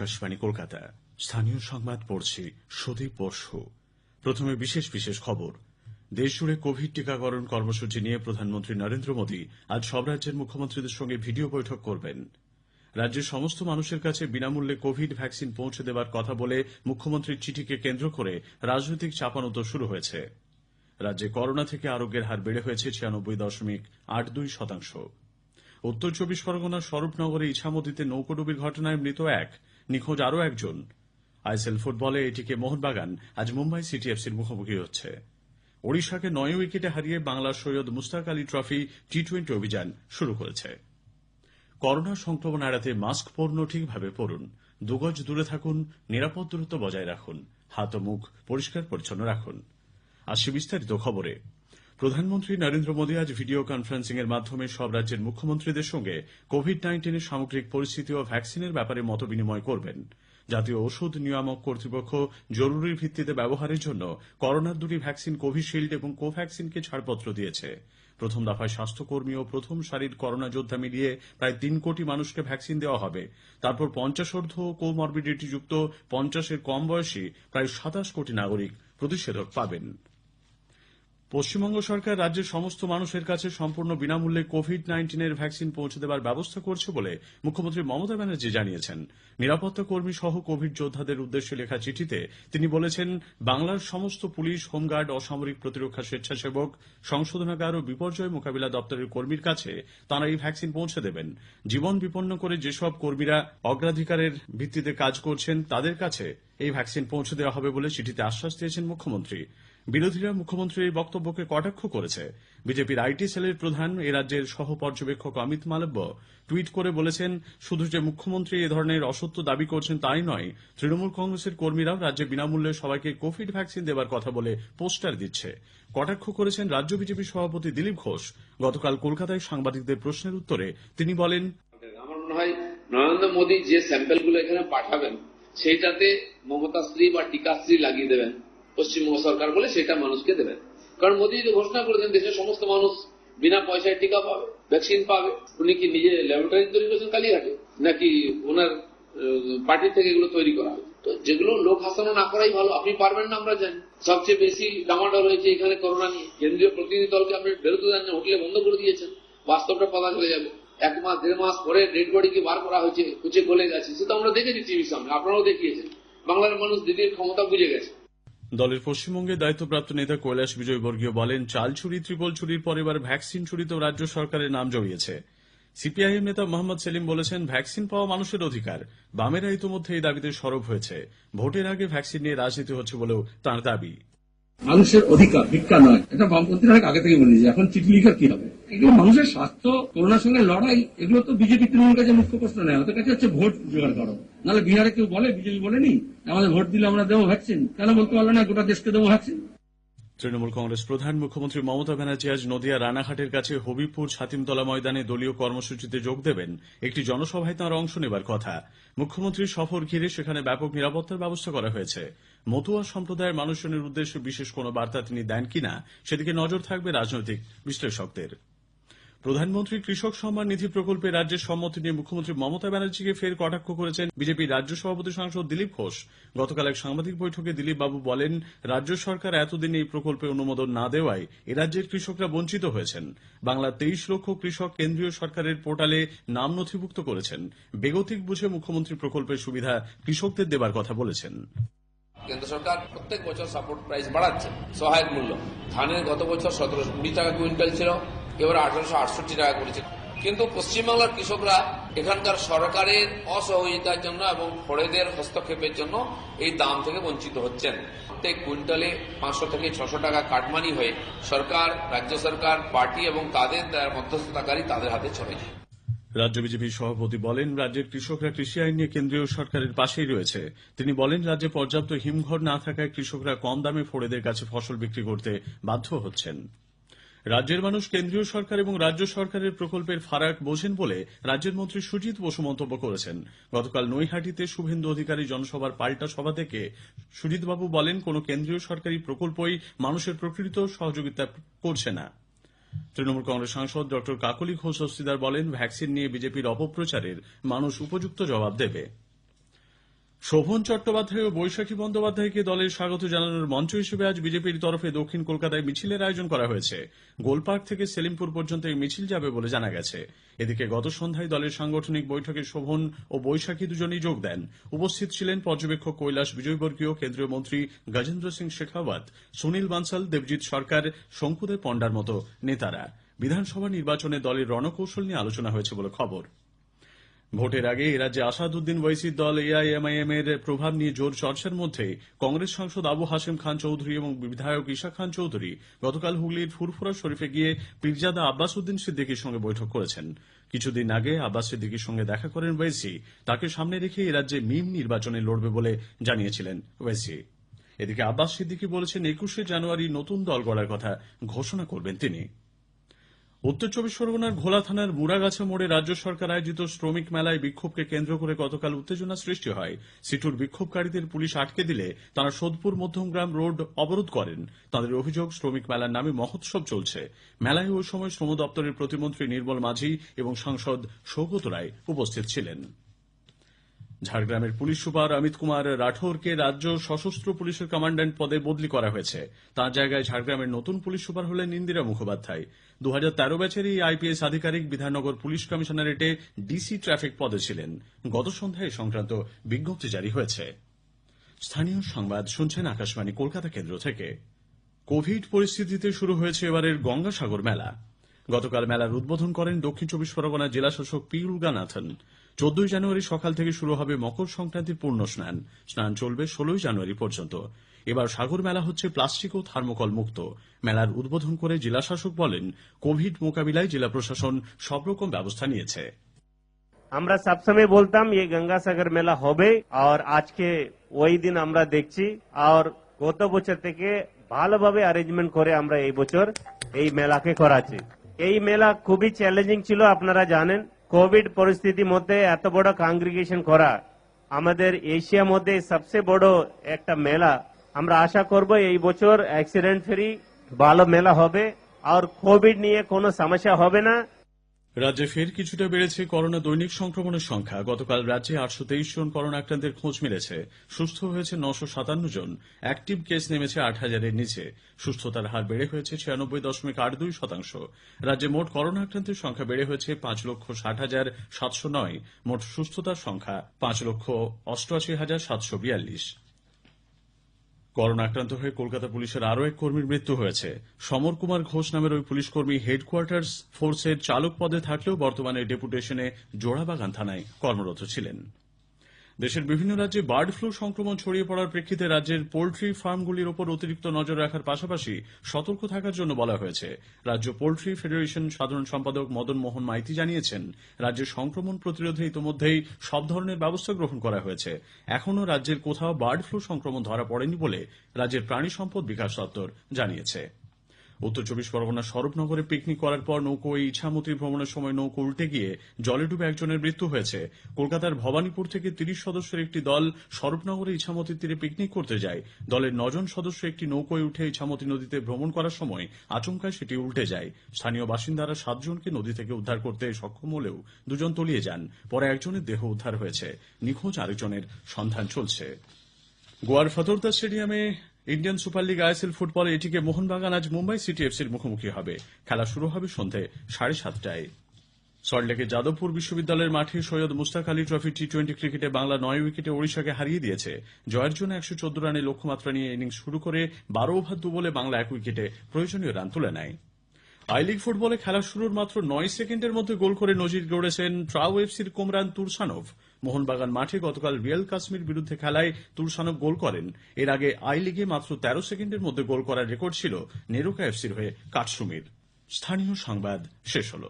আকাশবাণী, কলকাতা। স্থানীয় সংবাদ পড়ছি সুদীপ বর্ষু প্রথমে বিশেষ বিশেষ খবর। দেশজুড়ে কোভিড টিকাকরণ কর্মসূচি নিয়ে প্রধানমন্ত্রী নরেন্দ্র মোদী আজ সব রাজ্যের মুখ্যমন্ত্রীদের সঙ্গে ভিডিও বৈঠক করবেন। রাজ্যের সমস্ত মানুষের কাছে বিনামূল্যে কোভিড ভ্যাকসিন পৌঁছে দেবার কথা বলে মুখ্যমন্ত্রীর চিঠিকে কেন্দ্র করে রাজনৈতিক চাপানোতর শুরু হয়েছে। রাজ্যে করোনা থেকে আরোগ্যের হার বেড়ে হয়েছে ছিয়ানব্বই দশমিক আট দুই শতাংশ। উত্তর চব্বিশ পরগনার স্বরূপনগরে ইছামতিতে নৌকোডুবির ঘটনায় মৃত এক। নিখোঁজ আরও একজন। আইএসএল ফুটবলে এটিকে মোহনবাগান আজ মুম্বাই সিটি এফসির মুখোমুখি হচ্ছে। ওড়িশাকে নয় উইকেটে হারিয়ে বাংলার Syed Mushtaq Ali trophy T twenty অভিযান শুরু করেছে। করোনা সংক্রমণ এড়াতে মাস্ক পরুন ঠিকভাবে পরুন। দুগজ দূরে থাকুন, নিরাপদ দূরত্ব বজায় রাখুন। হাত ও মুখ পরিষ্কার পরিচ্ছন্ন রাখুন। আসছে বিস্তারিত খবরে। প্রধানমন্ত্রী নরেন্দ্র মোদী আজ ভিডিও কনফারেন্সিং এর মাধ্যমে সব রাজ্যের মুখ্যমন্ত্রীদের সঙ্গে কোভিড নাইন্টিনের সামগ্রিক পরিস্থিতি ও ভ্যাকসিনের ব্যাপারে মতবিনিময় করবেন। জাতীয় ওষুধ নিয়ামক কর্তৃপক্ষ জরুরি ভিত্তিতে ব্যবহারের জন্য করোনার দুটি ভ্যাকসিন কোভিশিল্ড এবং কোভ্যাকসিনকে ছাড়পত্র দিয়েছে। প্রথম দফায় স্বাস্থ্যকর্মী ও প্রথম সারির করোনা যোদ্ধা মিলিয়ে প্রায় তিন কোটি মানুষকে ভ্যাকসিন দেওয়া হবে। তারপর পঞ্চাশোর্ধ কোমরবিডিটি যুক্ত পঞ্চাশের কম বয়সী প্রায় সাতাশ কোটি নাগরিক প্রতিষেধক পাবেন। পশ্চিমবঙ্গ সরকার রাজ্যের সমস্ত মানুষের কাছে সম্পূর্ণ বিনামূল্যে কোভিড নাইন্টিনের ভ্যাকসিন পৌঁছে দেবার ব্যবস্থা করছে বলে মুখ্যমন্ত্রী মমতা ব্যানার্জি জানিয়েছেন। নিরাপত্তা কর্মী সহ কোভিড যোদ্ধাদের উদ্দেশ্যে লেখা চিঠিতে তিনি বলেছেন, বাংলার সমস্ত পুলিশ, হোমগার্ড, অসামরিক প্রতিরক্ষা স্বেচ্ছাসেবক, সংশোধনাগার ও বিপর্যয় মোকাবিলা দপ্তরের কর্মীর কাছে তাঁরা এই ভ্যাকসিন পৌঁছে দেবেন। জীবন বিপন্ন করে যেসব কর্মীরা অগ্রাধিকারের ভিত্তিতে কাজ করছেন, তাদের কাছে এই ভ্যাকসিন পৌঁছে দেওয়া হবে বলে চিঠিতে আশ্বাস দিয়েছেন মুখ্যমন্ত্রী। বিরোধীরা মুখ্যমন্ত্রীর এই বক্তব্যকে কটাক্ষ করেছে। বিজেপির আইটি সেলের প্রধান, এ রাজ্যের সহ পর্যবেক্ষক অমিত মালব্য টুইট করে বলেছেন, শুধু যে মুখ্যমন্ত্রী এ ধরনের অসত্য দাবি করছেন তাই নয়, তৃণমূল কংগ্রেসের কর্মীরাও রাজ্যে বিনামূল্যে সবাইকে কোভিড ভ্যাকসিন দেবার কথা বলে পোস্টার দিচ্ছে। কটাক্ষ করেছেন রাজ্য বিজেপি সভাপতি দিলীপ ঘোষ। গতকাল কলকাতায় সাংবাদিকদের প্রশ্নের উত্তরে তিনি বলেন নরেন্দ্র মোদী যে স্যাম্পেলগুলো এখানে পাঠাবেন, সেইটাতে মমতাশ্রী বা টিকাশ্রী লাগিয়ে দেবেন। পশ্চিমবঙ্গ সরকার বলে সেটা মানুষকে দেবেন কারণ মোদী যদি ঘোষণা করেছেন দেশের সমস্ত মানুষ বিনা পয়সায় টিকা পাবে, ভ্যাকসিন পাবে। উনি কি নিজে ল্যাবরেটরি তৈরি করেছেন কালীঘাটে নাকি ওনার পার্টি থেকে এগুলো তৈরি করা হবে তো যেগুলো লোক হাসানো না করাই ভালো, আপনি পারবেন না আমরা জানি। সবচেয়ে বেশি ডামাডোল হয়েছে এখানে করোনা নিয়ে। কেন্দ্রীয় প্রতিনিধি দলকে আপনি বেরোতে দেন না হোটেলে বন্ধ করে দিয়েছেন। বাস্তবটা পতা চলে যাবে। এক মাস, দেড় মাস পরে ডেড বডিকে বার করা হয়েছে, কুচে গলে গেছে। সে তো আমরা দেখেছি টিভির সামনে, আপনারাও দেখিয়েছেন। বাংলার মানুষ দিদির ক্ষমতা বুঝে গেছে। দলের পশ্চিমবঙ্গের দায়িত্বপ্রাপ্ত নেতা কৈলাস বিজয়বর্গীয় বলেন চাল চুরি ত্রিপল চুরির পর এবার ভ্যাকসিন চুরিতেও রাজ্য সরকারের নাম জড়িয়েছে। সিপিআইএম নেতা মোহাম্মদ সেলিম বলেছেন, ভ্যাকসিন পাওয়া মানুষের অধিকার। বামেরা ইতোমধ্যে এই দাবিতে সরব হয়েছে। ভোটের আগে ভ্যাকসিন নিয়ে রাজনীতি হচ্ছে বলেও তাঁর দাবি। মানুষের অধিকার, ভিক্ষা নয়। এটা বামপন্থীরা আগে থেকে বলে এখন চিঠি লিখার কি হবে? এগুলো মানুষের স্বাস্থ্য করোনার সঙ্গে লড়াই, এগুলো তো বিজেপি তৃণমূল কাছে মুখ্য প্রশ্ন নেই ওদের কাছে হচ্ছে ভোট জোগাড় করো। নাহলে বিহারে কেউ বলে, বিজেপি বলেনি? আমাদের ভোট দিলে আমরা দেবো ভ্যাকসিন কেন বলতে পারল না গোটা দেশকে দেবো ভ্যাকসিন তৃণমূল কংগ্রেস প্রধান মুখ্যমন্ত্রী মমতা ব্যানার্জি আজ নদিয়া রানাঘাটের কাছে হবিপুর ছাতিমতলা ময়দানে দলীয় কর্মসূচিতে যোগ দেবেন। একটি জনসভায় তাঁর অংশ নেবার কথা। মুখ্যমন্ত্রীর সফর ঘিরে সেখানে ব্যাপক নিরাপত্তার ব্যবস্থা করা হয়েছে। মতুয়া সম্প্রদায়ের মানুষজনের উদ্দেশ্যে বিশেষ কোনো বার্তা তিনি দেন কিনা, সেদিকে নজর থাকবে রাজনৈতিক বিশ্লেষকদের। প্রধানমন্ত্রী কৃষক সম্মান নিধি প্রকল্পে রাজ্যের সম্মতি নিয়ে মুখ্যমন্ত্রী মমতা ব্যানার্জিকে ফের কটাক্ষ করেছেন বিজেপির রাজ্য সভাপতি সাংসদ দিলীপ ঘোষ। গতকাল এক সাংবাদিক বৈঠকে দিলীপ বাবু বলেন, রাজ্য সরকার এতদিন এই প্রকল্পে অনুমোদন না দেওয়ায় এ রাজ্যের কৃষকরা বঞ্চিত হয়েছেন। বাংলার তেইশ লক্ষ কৃষক কেন্দ্রীয় সরকারের পোর্টালে নাম নথিভুক্ত করেছেন। বেগতিক বুঝে মুখ্যমন্ত্রী প্রকল্পের সুবিধা কৃষকদের দেবার কথা বলেছেন। কেন্দ্র সরকার প্রত্যেক বছর সাপোর্ট প্রাইস বাড়াচ্ছে, সহায়ক মূল্য। ধানের গত বছর সতেরোশো কুড়ি টাকা কুইন্টাল ছিল এবার আঠারোশো আটষট্টি টাকা করেছে। কিন্তু পশ্চিমবাংলার কৃষকরা এখানকার সরকারের অসহযোগিতার জন্য এবং ফড়েদের হস্তক্ষেপের জন্য এই দাম থেকে বঞ্চিত হচ্ছেন। প্রত্যেক কুইন্টালে পাঁচশো থেকে ছশো টাকা কাটমানি হয়ে সরকার, রাজ্য সরকার, পার্টি এবং তাদের মধ্যস্থতাকারী তাদের হাতে চলে যায়। রাজ্য বিজেপির সভাপতি বলেন, রাজ্যের কৃষকরা কৃষি আইন নিয়ে কেন্দ্রীয় সরকারের পাশেই রয়েছে। তিনি বলেন, রাজ্যে পর্যাপ্ত হিমঘর না থাকায় কৃষকরা কম দামে ফড়েদের কাছে ফসল বিক্রি করতে বাধ্য হচ্ছেন। রাজ্যের মানুষ কেন্দ্রীয় সরকার এবং রাজ্য সরকারের প্রকল্পের ফারাক বোঝেন বলে রাজ্যের মন্ত্রী সুজিত বসু মন্তব্য করেছেন। গতকাল নৈহাটিতে শুভেন্দু অধিকারী জনসভার পাল্টা সভা থেকে সুজিতবাবু বলেন, কোন কেন্দ্রীয় সরকারি প্রকল্পই মানুষের প্রকৃত সহযোগিতা করছে না। তৃণমূল কংগ্রেস সাংসদ ডক্টর কাকলি ঘোষ হস্তিদার বলেন, ভ্যাকসিন নিয়ে বিজেপির অপপ্রচারের মানুষ উপযুক্ত জবাব দেবে। শোভন চট্টোপাধ্যায় ও বৈশাখী বন্দ্যোপাধ্যায়কে দলের স্বাগত জানানোর মঞ্চ হিসেবে আজ বিজেপির তরফে দক্ষিণ কলকাতায় মিছিলের আয়োজন করা হয়েছে। গোলপার্ক থেকে সেলিমপুর পর্যন্ত এই মিছিল যাবে বলে জানা গেছে। এদিকে গত সন্ধ্যায় দলের সাংগঠনিক বৈঠকে শোভন ও বৈশাখী দুজনেই যোগ দেন। উপস্থিত ছিলেন পর্যবেক্ষক কৈলাস বিজয়বর্গীয়, কেন্দ্রীয় মন্ত্রী গজেন্দ্র সিং শেখাওয়াত, সুনীল বানসাল, দেবজিৎ সরকার, শঙ্কুদেব পণ্ডার মতো নেতারা। বিধানসভা নির্বাচনে দলের রণকৌশল নিয়ে আলোচনা হয়েছে বলে খবর। ভোটের আগে এ রাজ্যে আসাদুদ্দিন ওয়াইসির দল এআইএমআইএম এর প্রভাব নিয়ে জোর চর্চার মধ্যে কংগ্রেস সাংসদ আবু হাসিম খান চৌধুরী এবং বিধায়ক ঈশা খান চৌধুরী গতকাল হুগলির ফুরফুরা শরীফে গিয়ে পীরজাদা আব্বাস উদ্দিন সিদ্দিকীর সঙ্গে বৈঠক করেছেন। কিছুদিন আগে আব্বাস সিদ্দিকীর সঙ্গে দেখা করেন ওয়াইসি। তাকে সামনে রেখে এ রাজ্যে মিম নির্বাচনে লড়বে বলে জানিয়েছিলেন ওয়াইসি। এদিকে আব্বাস সিদ্দিকী বলেছেন, একুশে জানুয়ারি নতুন দল গড়ার কথা ঘোষণা করবেন তিনি। উত্তর চব্বিশ পরগনার ঘোলা থানার মুড়াগাছা মোড়ে রাজ্য সরকার আয়োজিত শ্রমিক মেলায় বিক্ষোভকে কেন্দ্র করে গতকাল উত্তেজনা সৃষ্টি হয়। সিটুর বিক্ষোভকারীদের পুলিশ আটকে দিলে তারা সোদপুর, মধ্যমগ্রাম রোড অবরোধ করেন। তাদের অভিযোগ, শ্রমিক মেলার নামে মহোৎসব চলছে। মেলায় ওই সময় শ্রম দপ্তরের প্রতিমন্ত্রী নির্মল মাঝি এবং সাংসদ সৌগত রায় উপস্থিত ছিলেন। ঝাড়গ্রামের পুলিশ সুপার অমিত কুমার রাঠোরকে রাজ্য সশস্ত্র পুলিশের কমান্ড্যান্ট পদে বদলি করা হয়েছে। তার জায়গায় ঝাড়গ্রামের নতুন পুলিশ সুপার হলেন ইন্দিরা মুখোপাধ্যায়। দু হাজার তেরো ব্যাচের এই আইপিএস আধিকারিক বিধাননগর পুলিশ কমিশনারেটে ডিসি ট্রাফিক পদে ছিলেন। গত সন্ধ্যায় এ সংক্রান্ত বিজ্ঞপ্তি জারি হয়েছে। স্থানীয় সংবাদ শুনছেন আকাশবাণী কলকাতা কেন্দ্র থেকে। কোভিড পরিস্থিতিতে শুরু হয়েছে এবারের গঙ্গাসাগর মেলা। গতকাল মেলার উদ্বোধন করেন দক্ষিণ চব্বিশ পরগনা জেলা শাসক পিউল গানাথন। চোদ্দই জানুয়ারি সকাল থেকে শুরু হবে মকর সংক্রান্তির পূর্ণ স্নান। স্নান চলবে ষোলোই জানুয়ারি পর্যন্ত। এবার সাগর মেলা হচ্ছে প্লাস্টিক ও থার্মোকল মুক্ত। মেলার উদ্বোধন করে জেলা শাসক বলেন, কোভিড মোকাবিলায় জেলা প্রশাসন সব রকম ব্যবস্থা নিয়েছে। আমরা সবসময় বলতাম ये গঙ্গাসাগর মেলা হবে আর আজকে ওই দিন আমরা দেখছি আর গত বছর থেকে ভালোভাবে অ্যারেঞ্জমেন্ট করে আমরা এই বছর এই মেলাকে করাচ্ছি। এই মেলা খুবই চ্যালেঞ্জিং ছিল, আপনারা জানেন। কোভিড পরিস্থিতির মধ্যে এত বড় কংগ্রিগেশন করা আমাদের এশিয়া মধ্যে সবচেয়ে বড় একটা মেলা। আমরা আশা করব এই বছর অ্যাক্সিডেন্ট ফ্রি ভালো মেলা হবে। আর কোভিড নিয়ে কোনো সমস্যা হবে না। রাজ্যে ফের কিছুটা বেড়েছে করোনা দৈনিক সংক্রমণের সংখ্যা। গতকাল রাজ্যে আটশো তেইশ জন করোনা আক্রান্তের খোঁজ মিলেছে। সুস্থ হয়েছে নশো সাতান্ন জন। অ্যাক্টিভ কেস নেমেছে আট হাজারের নিচে। সুস্থতার হার বেড়ে হয়েছে ছিয়ানব্বই দশমিক আট দুই শতাংশ। রাজ্যে মোট করোনা আক্রান্তের সংখ্যা বেড়ে হয়েছে পাঁচ লক্ষ ষাট হাজার সাতশো নয়। মোট সুস্থতার সংখ্যা পাঁচ লক্ষ অষ্টআশি হাজার সাতশো বিয়াল্লিশ। করোনা আক্রান্ত হয়ে কলকাতা পুলিশের আরও এক কর্মীর মৃত্যু হয়েছে। সমর কুমার ঘোষ নামের ওই পুলিশ কর্মী হেডকোয়ার্টার্স ফোর্সের চালক পদে থাকলেও বর্তমানে ডেপুটেশনে জোড়াবাগান থানায় কর্মরত ছিলেন। দেশের বিভিন্ন রাজ্যে বার্ড ফ্লু সংক্রমণ ছড়িয়ে পড়ার প্রেক্ষিতে রাজ্যের পোল্ট্রি ফার্মগুলির ওপর অতিরিক্ত নজর রাখার পাশাপাশি সতর্ক থাকার জন্য বলা হয়েছে। রাজ্য পোল্ট্রি ফেডারেশন সাধারণ সম্পাদক মদন মোহন মাইতি জানিয়েছেন রাজ্যে সংক্রমণ প্রতিরোধে ইতোমধ্যেই সব ধরনের ব্যবস্থা গ্রহণ করা হয়েছে। এখনও রাজ্যের কোথাও বার্ড ফ্লু সংক্রমণ ধরা পড়েনি বলে রাজ্যের প্রাণী সম্পদ বিকাশ দপ্তর জানিয়েছে। উত্তর চব্বিশ পরগনার স্বরূপনগরে পিকনিক করার পর নৌকো ওই ইছামতি ভ্রমণের সময় নৌকো উল্টে গিয়ে জলে ডুবে একজনের মৃত্যু হয়েছে। কলকাতার ভবানীপুর থেকে তিরিশ সদস্যের একটি দল স্বরূপনগরে ইছামতির তীরে পিকনিক করতে যায়। দলের নজন সদস্য একটি নৌকোয় উঠে ইছামতি নদীতে ভ্রমণ করার সময় আচমকায় সেটি উল্টে যায়। স্থানীয় বাসিন্দারা সাতজনকে নদী থেকে উদ্ধার করতে সক্ষম হলেও দুজন তলিয়ে যান। পরে একজনের দেহ উদ্ধার হয়েছে। নিখোঁজ আরেকজনের সন্ধান চলছে। গোয়ার ফতোরদা স্টেডিয়ামে ইন্ডিয়ান সুপার লিগ আইএসএল ফুটবলে এটিকে মোহনবাগান আজ মুম্বাই সিটি এফসির মুখোমুখি হবে। খেলা শুরু হবে সন্ধে সাড়ে সাতটায়। সল্টলেকের যাদবপুর বিশ্ববিদ্যালয়ের মাঠে Syed Mushtaq Ali trophy T twenty ক্রিকেটে বাংলা নয় উইকেটে ওড়িশাকে হারিয়ে দিয়েছে। জয়ের জন্য একশো চোদ্দ রানের লক্ষ্যমাত্রা নিয়ে ইনিংস শুরু করে বারো ওভার দু বলে বাংলা এক উইকেটে প্রয়োজনীয় রান তুলে নেয়। আই লিগ ফুটবলে খেলা শুরুর মাত্র নয় সেকেন্ডের মধ্যে গোল করে নজির গড়েছেন ট্রাউ এফসির কোমরান তুরসানভ। মোহনবাগান মাঠে গতকাল রিয়েল কাশ্মীর বিরুদ্ধে খেলায় তুরসানভ গোল করেন। এর আগে আই লিগে মাত্র তেরো সেকেন্ডের মধ্যে গোল করার রেকর্ড ছিল নেরুকা এফসির হয়ে কাটশুমীর স্থানীয় সংবাদ শেষ কাটসুমির